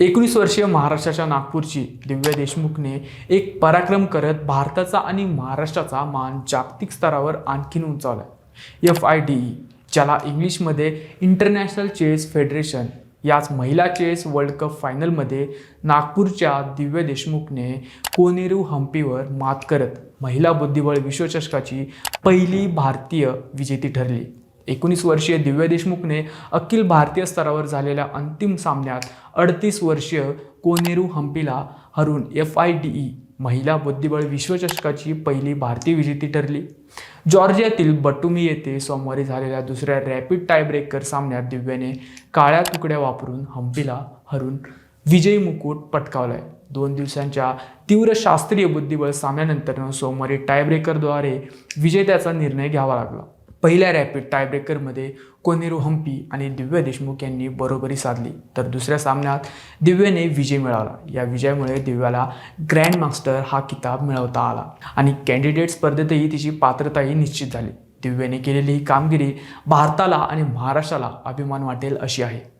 एकोणीस वर्षीय महाराष्ट्राच्या नागपूरची दिव्या देशमुखने एक पराक्रम करत भारताचा आणि महाराष्ट्राचा मान जागतिक स्तरावर आणखीन उंचावला एफ आय डी ई ज्याला इंग्लिशमध्ये इंटरनॅशनल चेस फेडरेशन याच महिला चेस वर्ल्ड कप फायनलमध्ये नागपूरच्या दिव्य देशमुखने कोनेरू हम्पीवर मात करत महिला बुद्धिबळ विश्वचषकाची पहिली भारतीय विजेती ठरली. एकोणीस वर्षीय दिव्या देशमुखने अखिल भारतीय स्तरावर झालेल्या अंतिम सामन्यात अडतीस वर्षीय कोनेरू हम्पीला हरून एफ आय डी ई महिला बुद्धिबळ विश्वचषकाची पहिली भारतीय विजेती ठरली. जॉर्जियातील बटुमी येथे सोमवारी झालेल्या दुसऱ्या रॅपिड टायब्रेकर सामन्यात दिव्याने काळ्या तुकड्या वापरून हम्पीला हरून विजयी मुकुट पटकावलाय. दोन दिवसांच्या तीव्र शास्त्रीय बुद्धिबळ सामन्यानंतर सोमवारी टायब्रेकरद्वारे विजेत्याचा निर्णय घ्यावा लागला. पहिल्या रॅपिड टायब्रेकरमध्ये कोनेरू हम्पी आणि दिव्य देशमुख यांनी बरोबरी साधली. तर दुसऱ्या सामन्यात दिव्यने विजय मिळवला. या विजयामुळे दिव्याला ग्रँड मास्टर हा किताब मिळवता आला आणि कॅन्डिडेट स्पर्धेतही तिची पात्रताही निश्चित झाली. दिव्याने केलेली ही कामगिरी भारताला आणि महाराष्ट्राला अभिमान वाटेल अशी आहे.